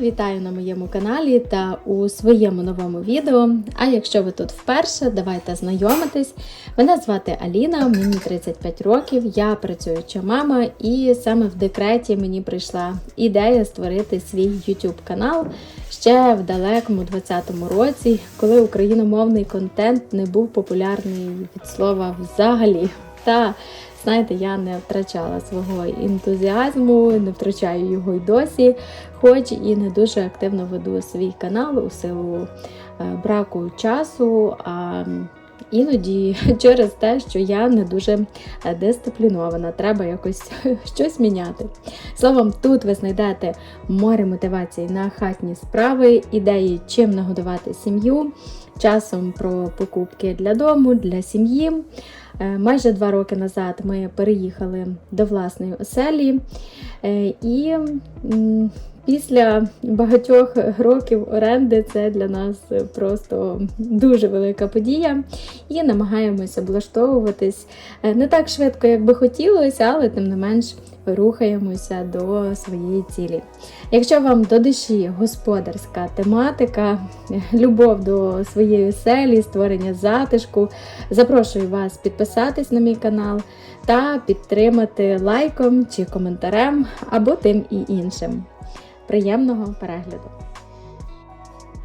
Вітаю на моєму каналі та у своєму новому відео. А якщо ви тут вперше, давайте знайомитись. Мене звати Аліна, мені 35 років, я працююча мама, і саме в декреті мені прийшла ідея створити свій YouTube канал ще в далекому 20-му році, коли україномовний контент не був популярний від слова взагалі. Та знаєте, я не втрачала свого ентузіазму, не втрачаю його й досі, хоч і не дуже активно веду свій канал у силу е, браку часу. А іноді через те, що я не дуже е, дисциплінована, треба якось щось міняти. Словом, тут ви знайдете море мотивацій на хатні справи, ідеї, чим нагодувати сім'ю, часом про покупки для дому, для сім'ї. Е, Майже два роки назад ми переїхали до власної оселі, Е, і після багатьох років оренди це для нас просто дуже велика подія. І намагаємося облаштовуватись е, не так швидко, як би хотілося, але тим не менш рухаємося до своєї цілі. Якщо вам до душі господарська тематика, любов до своєї оселі, створення затишку, запрошую вас підписатись на мій канал та підтримати лайком чи коментарем або тим і іншим. Приємного перегляду!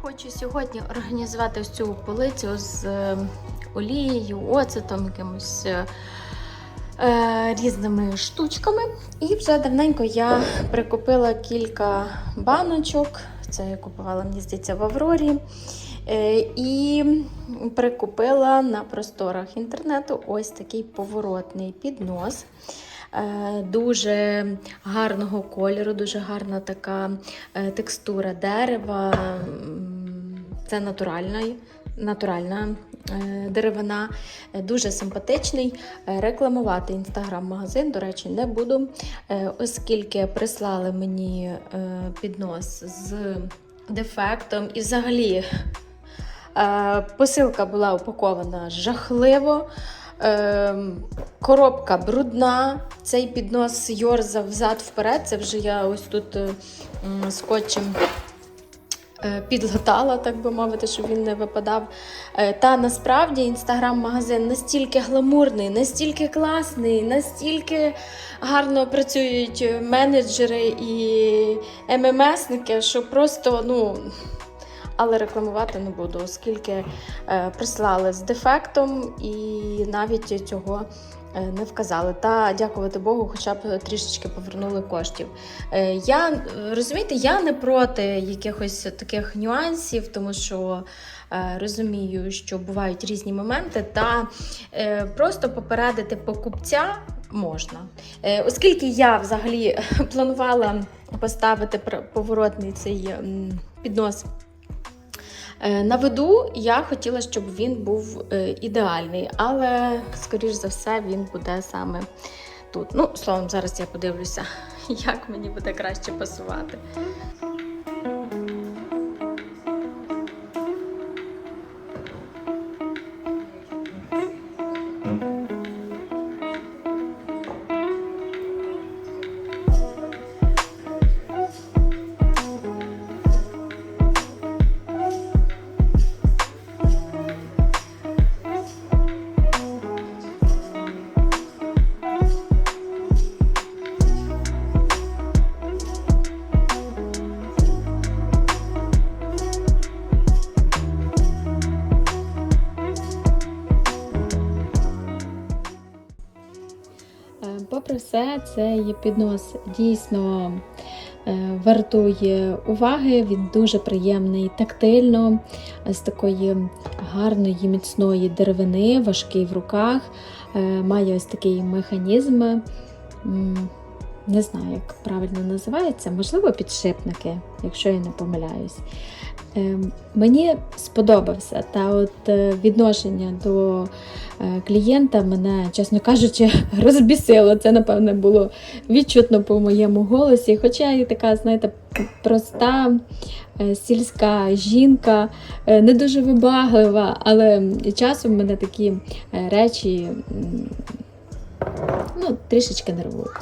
Хочу сьогодні організувати ось цю полицю з е, олією, оцетом, якимось е, е, різними штучками. І вже давненько я прикупила кілька баночок. Це я купувала, мені здається, в Аврорі. Е, І прикупила на просторах інтернету ось такий поворотний піднос. Е, Дуже гарного кольору, дуже гарна така е, текстура дерева. Це натуральна, натуральна е, деревина, дуже симпатичний. Рекламувати інстаграм-магазин, до речі, не буду, оскільки прислали мені піднос з дефектом і взагалі. Посилка була упакована жахливо. Е, Коробка брудна, цей піднос йорзав взад-вперед. Це вже я ось тут е, скотчем е, підлатала, так би мовити, щоб він не випадав. Е, Та насправді інстаграм-магазин настільки гламурний, настільки класний, настільки гарно працюють менеджери і ММСники, що просто, ну але рекламувати не буду, оскільки е, прислали з дефектом і навіть цього е, не вказали. Та дякувати Богу, хоча б трішечки повернули коштів. Е, я розумієте, я не проти якихось таких нюансів, тому що. Розумію, що бувають різні моменти, та просто попередити покупця можна. Оскільки я взагалі планувала поставити поворотний цей піднос На виду я хотіла, щоб він був е, ідеальний, але, скоріш за все, він буде саме тут. Ну, словом, зараз я подивлюся, як мені буде краще пасувати. Попри все, цей піднос дійсно е, вартує уваги. Він дуже приємний тактильно, е, з такої гарної міцної деревини, важкий в руках. Е, Має ось такий механізм. Не знаю, як правильно називається, можливо, підшипники, якщо я не помиляюсь. Е, Мені сподобався та от е, відношення до е, клієнта мене, чесно кажучи, розбісило. Це, напевне, було відчутно по моєму голосі. Хоча я така, знаєте, проста е, сільська жінка, не дуже вибаглива, але часом мене такі речі ну, трішечки нервують.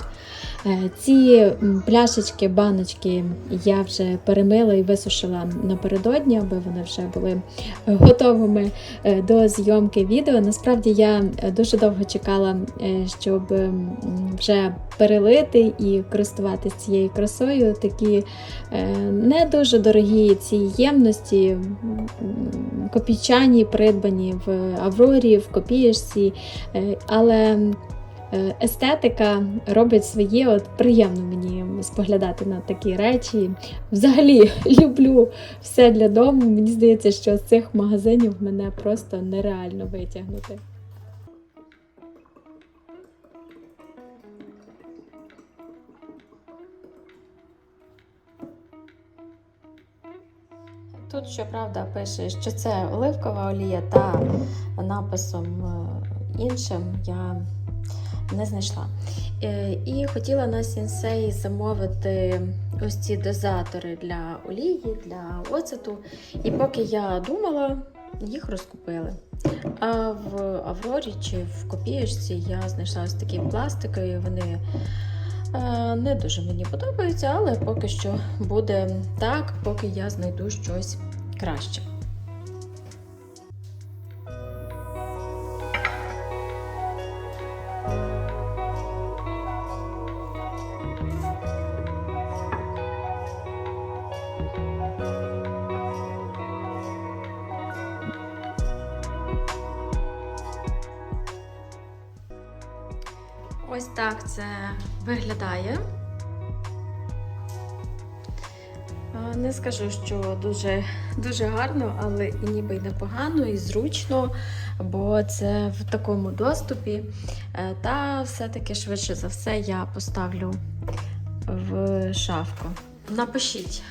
Е, Ці пляшечки, баночки я вже перемила і висушила напередодні, аби вони вже були е, готовими е, до зйомки відео. Насправді я дуже довго чекала, щоб вже перелити і користуватися цією красою. Такі не дуже дорогі ці ємності, копійчані, придбані в Аврорі, в копієшці, але естетика робить своє. От приємно мені споглядати на такі речі. Взагалі люблю все для дому. Мені здається, що з цих магазинів мене просто нереально витягнути. Тут, щоправда, пише, що це оливкова олія та написом е, іншим я не знайшла. Е, І хотіла на сінсей замовити ось ці дозатори для олії, для оцету. І поки я думала, їх розкупили. А в Аврорі чи в копієчці я знайшла ось такі пластикові, вони е, не дуже мені подобаються, але поки що буде так, поки я знайду щось краще. Ось так це виглядає. Не скажу, що дуже, дуже гарно, але і ніби й непогано, і зручно, бо це в такому доступі. Е, Та все-таки швидше за все я поставлю в шафку. Напишіть,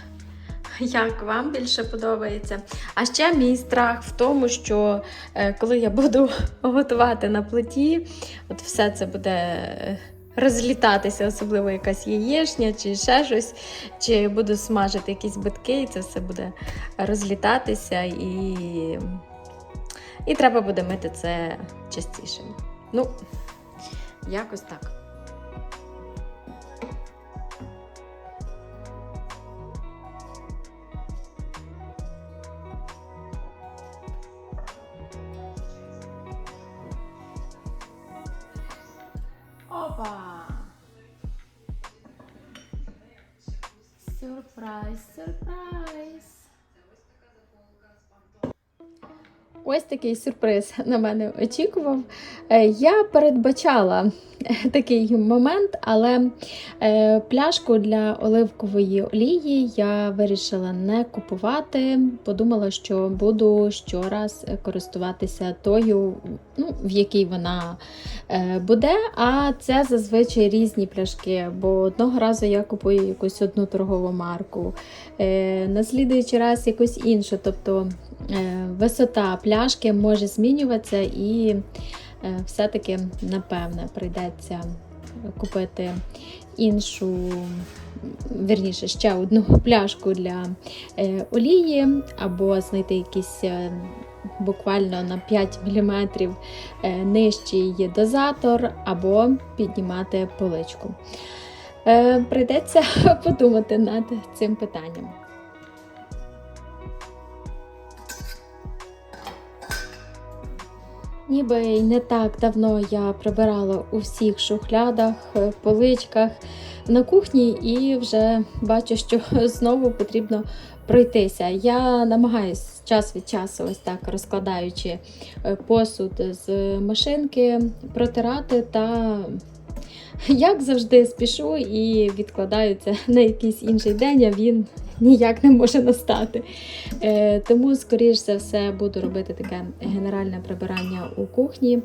як вам більше подобається. А ще мій страх в тому, що е, коли я буду готувати на плиті, от все це буде е, розлітатися, особливо якась яєчня чи ще щось, чи буду смажити якісь битки, і це все буде розлітатися, і, і треба буде мити це частіше. Ну, якось так. Такий сюрприз на мене очікував. Е, Я передбачала такий момент, але е, пляшку для оливкової олії я вирішила не купувати. Подумала, що буду щораз користуватися тою, ну, в якій вона е, буде. А це зазвичай різні пляшки, бо одного разу я купую якусь одну торгову марку, е, на слідуючий раз якусь іншу. Тобто висота пляшки може змінюватися і е, все-таки, напевне, прийдеться купити іншу, вірніше, ще одну пляшку для е, олії, або знайти якийсь е, буквально на 5 мм нижчий дозатор, або піднімати поличку. Е, Прийдеться подумати над цим питанням. Ніби й не так давно я прибирала у всіх шухлядах, е, поличках на кухні, і вже бачу, що знову потрібно пройтися. Я намагаюсь час від часу, ось так розкладаючи е, посуд з машинки, протирати та. Як завжди спішу і відкладаю це на якийсь інший день, а він ніяк не може настати. Е, тому, скоріш за все, буду робити таке генеральне прибирання у кухні.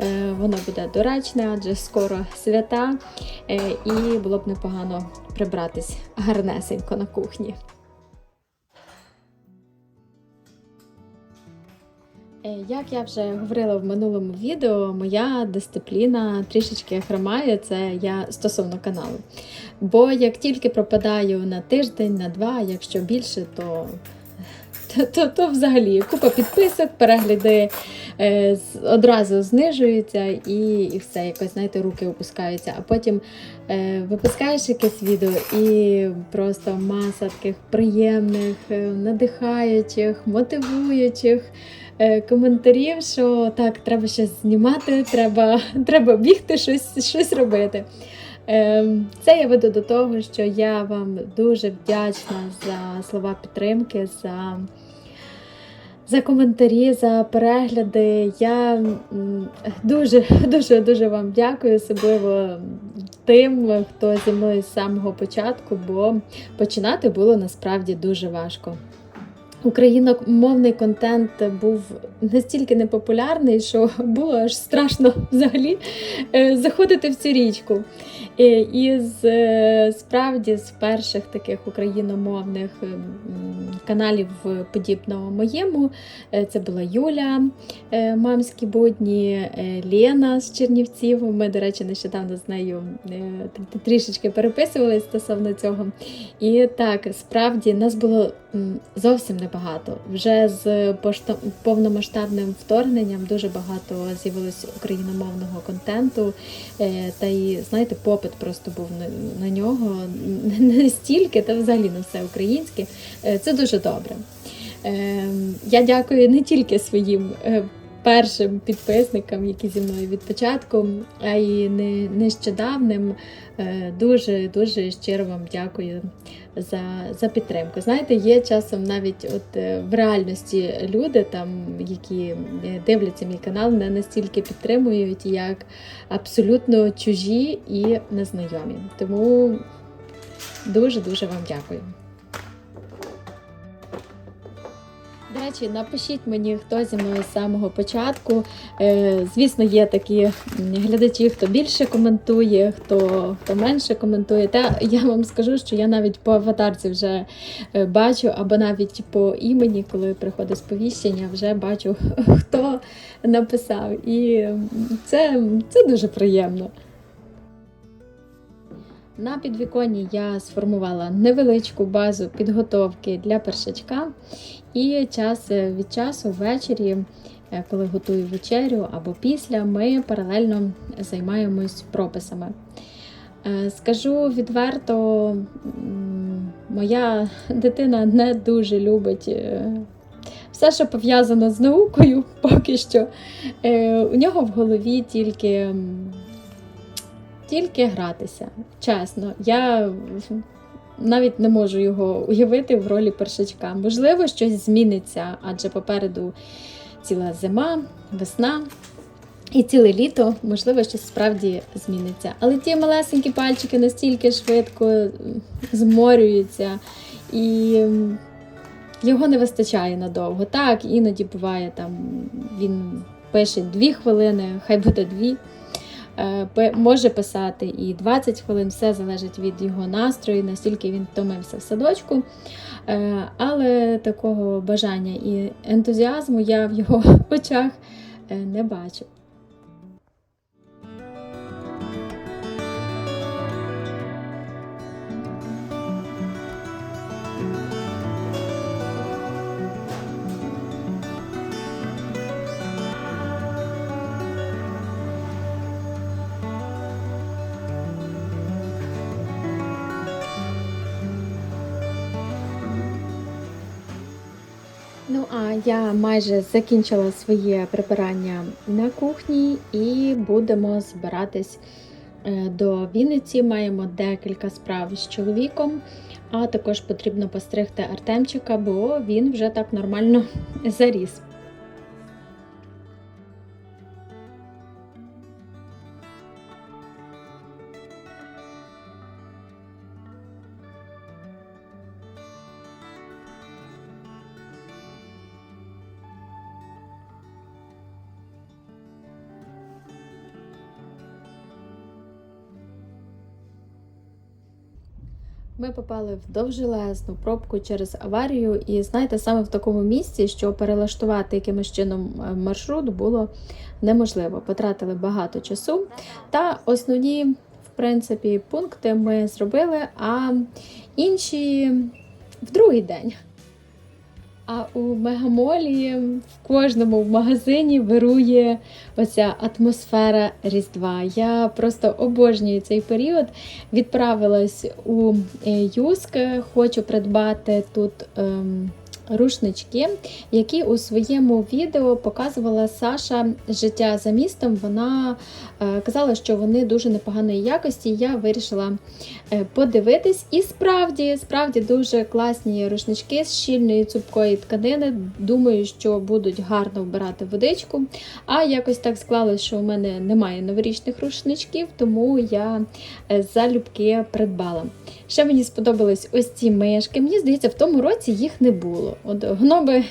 Е, воно буде доречне, адже скоро свята, е, і було б непогано прибратись гарнесенько на кухні. Як я вже говорила в минулому відео, моя дисципліна трішечки хромає, це я стосовно каналу. Бо як тільки пропадаю на тиждень, на два, якщо більше, то, то, то взагалі купа підписок, перегляди е, одразу знижуються і, і все, якось, знаєте, руки опускаються. А потім е, випускаєш якесь відео і просто маса таких приємних, е, надихаючих, мотивуючих. Е, Коментарів, що так, треба щось знімати, треба, треба бігти, щось, щось робити. Ем, Це я веду до того, що я вам дуже вдячна за слова підтримки, за, за коментарі, за перегляди. Я дуже дуже дуже вам дякую, особливо тим, хто зі мною з самого початку, бо починати було насправді дуже важко. Україномовний контент був настільки непопулярний, що було аж страшно взагалі е, заходити в цю річку. Е, І з е, справді з перших таких україномовних каналів е, подібного моєму це була Юля, мамські будні, Лена з Чернівців. Ми, до речі, нещодавно з нею трішечки переписувалися стосовно цього. І так, справді нас було зовсім небагато. Вже з повномасштабним вторгненням дуже багато з'явилось україномовного контенту. Та і знаєте, попит просто був на, на нього настільки, та взагалі на все українське. Е, Це дуже добре. Е, Я дякую не тільки своїм е, першим підписникам, які зі мною від початку, а й не, нещодавним. Е, Дуже дуже щиро вам дякую за, за підтримку. Знаєте, є часом навіть от е, в реальності люди, там, які е, дивляться мій канал, не настільки підтримують, як абсолютно чужі і незнайомі. Тому дуже дуже вам дякую. До речі, напишіть мені, хто зі мною з самого початку. Е, звісно, є такі глядачі, хто більше коментує, хто, хто менше коментує. Та я вам скажу, що я навіть по аватарці вже е, бачу, або навіть по імені, коли приходить сповіщення, вже бачу, хто написав. І це, це дуже приємно. На підвіконні я сформувала невеличку базу підготовки для першачка. І час е, від часу ввечері, е, коли готую вечерю або після, ми паралельно займаємось прописами. Е, Скажу відверто, моя дитина не дуже любить все, що пов'язано з наукою, поки що. У нього в голові тільки, тільки гратися. Чесно, я навіть не можу його уявити в ролі першачка. Можливо, щось зміниться, адже попереду ціла зима, весна. І ціле літо, можливо, щось справді зміниться. Але ті малесенькі пальчики настільки швидко зморюються, і його не вистачає надовго. Так, іноді буває там, він пише дві хвилини, хай буде дві. Е, Може писати і 20 хвилин, все залежить від його настрою, наскільки він втомився в садочку. Е, Але такого бажання і ентузіазму я в його очах е, не бачу. Я майже закінчила своє прибирання на кухні і будемо збиратись е, до Вінниці. Маємо декілька справ з чоловіком, а також потрібно постригти Артемчика, бо він вже так нормально заріс. Попали в довжелезну пробку через аварію, і знаєте, саме в такому місці, що перелаштувати якимось чином е, маршрут було неможливо. Потратили багато часу. Та основні, в принципі, пункти ми зробили, а інші в другий день. А у Мегамолі в кожному магазині вирує оця атмосфера Різдва. Я просто обожнюю цей період. Відправилась у е, Юск, хочу придбати тут. Ем, Рушнички, які у своєму відео показувала Саша життя за містом. Вона е, казала, що вони дуже непоганої якості. Я вирішила подивитись. І справді, справді дуже класні рушнички з щільної цупкої тканини. Думаю, що будуть гарно вбирати водичку. А якось так склалось, що у мене немає новорічних рушничків, тому я е, залюбки придбала. Ще мені сподобались ось ці мишки. Мені здається, в тому році їх не було. От гноби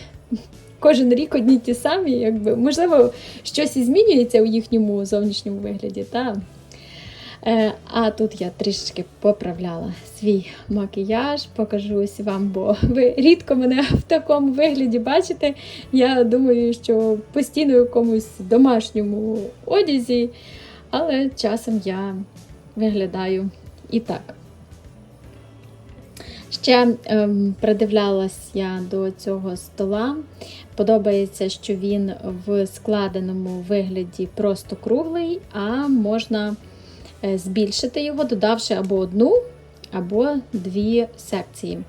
кожен рік одні ті самі, якби можливо, щось і змінюється у їхньому зовнішньому вигляді. Та? Е, А тут я трішечки поправляла свій макіяж, покажу ось вам, бо ви рідко мене в такому вигляді бачите. Я думаю, що постійно в якомусь домашньому одязі, але часом я виглядаю і так. Ще ем, придивлялась я до цього стола. Подобається, що він в складеному вигляді просто круглий, а можна збільшити його, додавши або одну, або дві секції.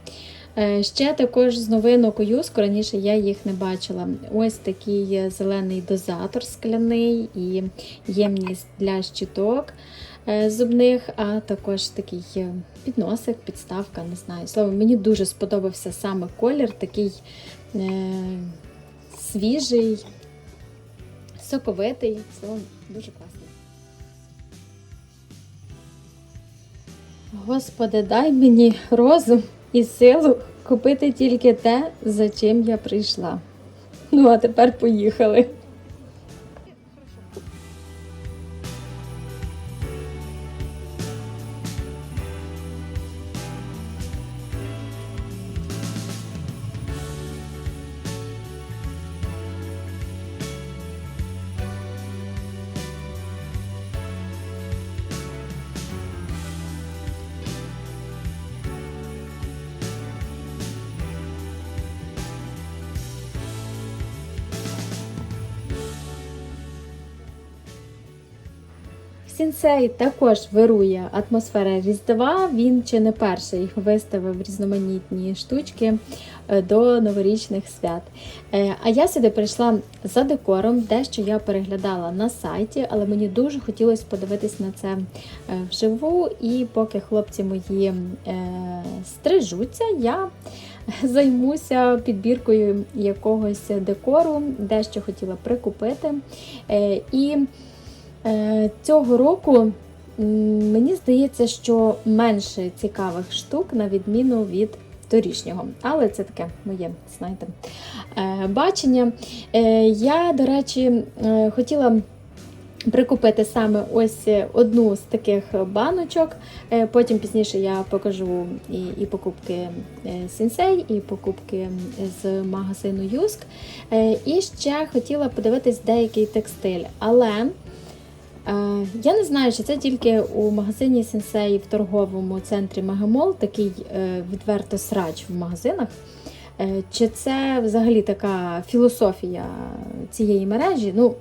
Е, Ще також з новинок Юску, раніше я їх не бачила. Ось такий зелений дозатор скляний і ємність для щиток е, зубних, а також такий е, підносик, підставка, не знаю. Словом, мені дуже сподобався саме колір, такий е, свіжий, соковитий, словом, дуже класний. Господи, дай мені розум і силу купити тільки те, за чим я прийшла. Ну, а тепер поїхали. Сінсей також вирує атмосфера Різдва. Він чи не перший виставив різноманітні штучки е, до новорічних свят. Е, А я сюди прийшла за декором, дещо я переглядала на сайті, але мені дуже хотілося подивитись на це е, вживу. І поки хлопці мої стрижуться, я займуся підбіркою якогось декору, дещо хотіла прикупити. І Цього року мені здається, що менше цікавих штук, на відміну від торішнього. Але це таке моє, знаєте, е, бачення. Е, Я, до речі, е, хотіла. Прикупити саме ось одну з таких баночок. Е, Потім пізніше я покажу і, і покупки е, Сінсей, і покупки з магазину Юск. Е, І ще хотіла подивитись деякий текстиль. Але Е, Я не знаю, чи це тільки у магазині Сенсей в торговому центрі Мегамол такий е, відверто срач в магазинах. Е, Чи це взагалі така філософія цієї мережі? Ну,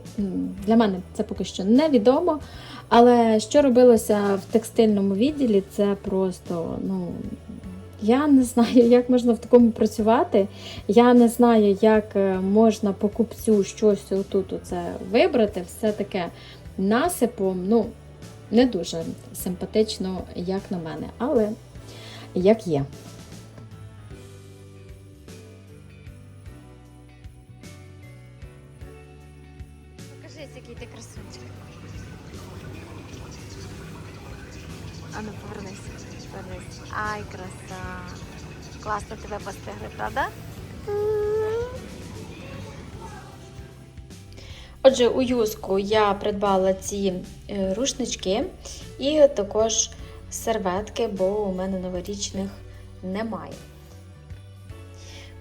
Для мене це поки що невідомо. Але що робилося в текстильному відділі, це просто, ну. Я не знаю, як можна в такому працювати. Я не знаю, як е, можна покупцю щось отут оце вибрати. Все таке насипом, ну, не дуже симпатично, як на мене, але як є. Покажись, який ти красунчик. Ану, повернись. Повернись. Ай, краса. Класно тебе постигли, правда? Отже, у юску я придбала ці е, рушнички і також серветки, бо у мене новорічних немає.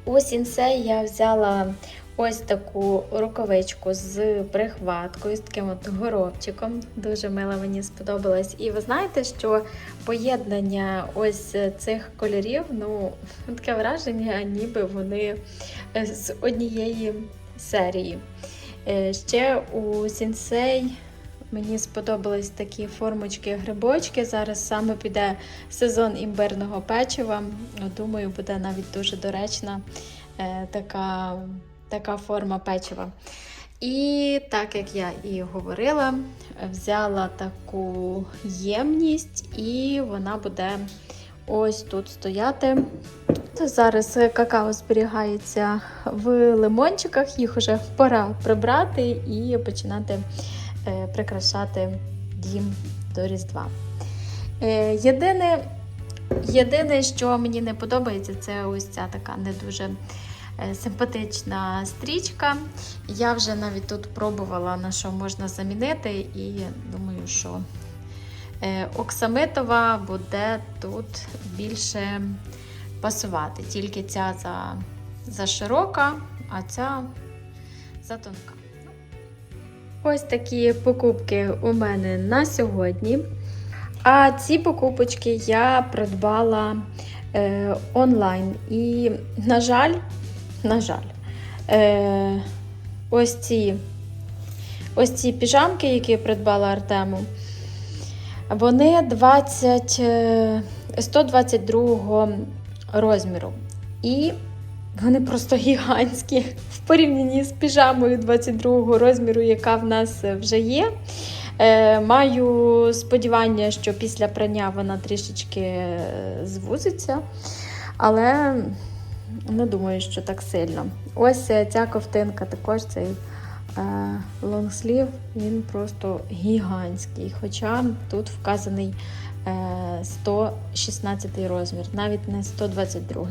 У сінсей я взяла ось таку рукавичку з прихваткою, з таким от горобчиком. Дуже мило мені сподобалось. І ви знаєте, що поєднання ось цих кольорів, ну, таке враження, ніби вони е, з однієї серії. Е, Ще у сінсей мені сподобались такі формочки грибочки. Зараз саме піде сезон імбирного печива. Думаю, буде навіть дуже доречна е, така, така форма печива. І так як я і говорила, взяла таку ємність, і вона буде ось тут стояти. То Зараз какао зберігається в лимончиках, їх вже пора прибрати і починати е, прикрашати дім до Різдва. Е, Єдине, єдине, що мені не подобається, це ось ця така не дуже е, симпатична стрічка. Я вже навіть тут пробувала, на що можна замінити, і думаю, що е, оксамитова буде тут більше пасувати. Тільки ця за, за широка, а ця за тонка. Ось такі покупки у мене на сьогодні. А ці покупочки я придбала е, онлайн. І, на жаль, на жаль, е, ось ці ось ці піжамки, які я придбала Артему, вони 20, е, 122 розміру. І вони просто гігантські в порівнянні з піжамою 22-го розміру, яка в нас вже є. Е, маю сподівання, що після прання вона трішечки е, звузиться, але не думаю, що так сильно. Ось е, ця ковтинка також цей лонгслів, він просто гігантський. Хоча тут вказаний 116 розмір, навіть не 122.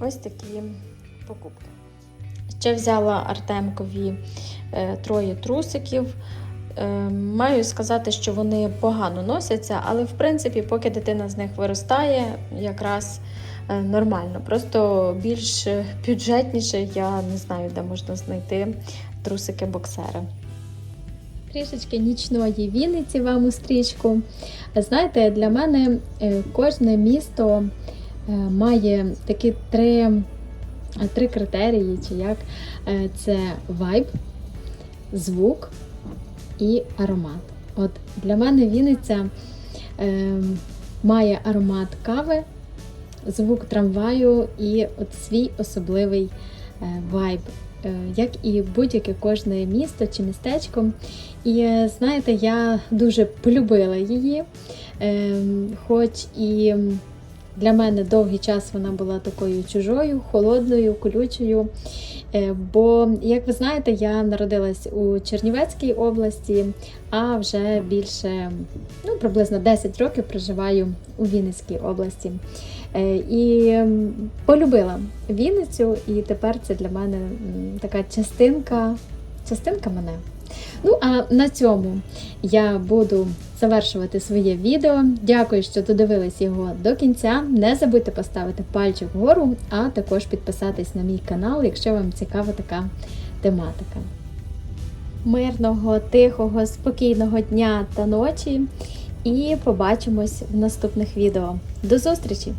Ось такі покупки. Ще взяла Артемкові е, троє трусиків. Е, Маю сказати, що вони погано носяться, але в принципі, поки дитина з них виростає, якраз е, нормально. Просто більш бюджетніше я не знаю, де можна знайти трусики-боксери. Трішечки нічної Вінниці вам у стрічку. Знаєте, для мене е, кожне місто е, має такі три, три критерії, чи як Е, це вайб, звук і аромат. От для мене Вінниця має аромат кави, звук трамваю і от свій особливий вайб, як і будь-яке кожне місто чи містечко. І е, знаєте, я дуже полюбила її, е, хоч і для мене довгий час вона була такою чужою, холодною, колючою. Е, Бо, як ви знаєте, я народилась у Чернівецькій області, а вже більше ну, приблизно 10 років проживаю у Вінницькій області. Е, І полюбила Вінницю, і тепер це для мене така частинка, частинка мене. Ну, а на цьому я буду завершувати своє відео. Дякую, що додивились його до кінця. Не забудьте поставити пальчик вгору, а також підписатись на мій канал, якщо вам цікава така тематика. Мирного, тихого, спокійного дня та ночі. І побачимось в наступних відео. До зустрічі!